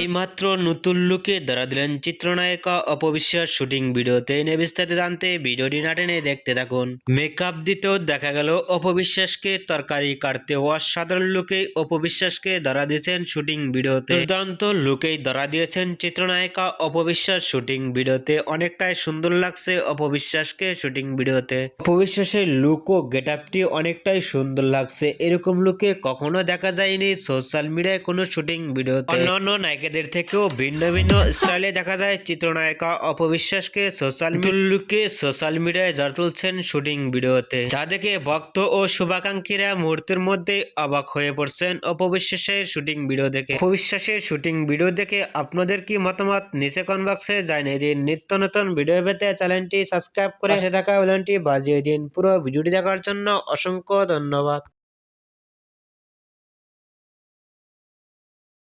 এইমাত্র নতুন লুকে ধরা দিলেন চিত্রনায়িকা অপবিশ্বাস শুটিং ভিডিওতে। এনে বিস্তারিত জানতে ভিডিওটি না টেনে দেখতে থাকুন। মেকআপ দিতেও দেখা গেল অপবিশ্বাসকে, তরকারি কাটতে অসাধারণ লুকেই অপবিশ্বাসকে ধরা দিয়েছেন শুটিং ভিডিওতে। দুর্দান্ত লুকেই ধরা দিয়েছেন চিত্রনায়িকা অপবিশ্বাস শুটিং ভিডিওতে। অনেকটাই সুন্দর লাগছে অপবিশ্বাসকে শুটিং ভিডিওতে। অপবিশ্বাসের লুক ও গেট আপটি অনেকটাই সুন্দর লাগছে। এরকম লুকে কখনো দেখা যায়নি। সোশ্যাল মিডিয়ায় কোনো শুটিং ভিডিওতে অন্যান্য নায়িকাদের থেকেও ভিন্ন ভিন্ন স্টাইলে দেখা যায় চিত্রনায়িকা অপবিশ্বাসকে সোশ্যাল লুকে সোশ্যাল মিডিয়ায় ঝড় তুলছেন শুটিং ভিডিওতে। যা দেখে ভক্ত ও শুভাকাঙ্ক্ষীরা মুহূর্তের মধ্যে অবাক হয়ে পড়ছেন অপবিশ্বাসের শুটিং ভিডিও দেখে। অপবিশ্বাসের শুটিং ভিডিও দেখে আপনাদের কি মতামত? নিচে কমেন্ট বক্সে জানিয়ে দিন। নিত্য নতুন ভিডিও পেতে চ্যানেলটি সাবস্ক্রাইব করে পাশে থাকা বেলনটি বাজিয়ে দিন। পুরো ভিডিওটি দেখার জন্য অসংখ্য ধন্যবাদ।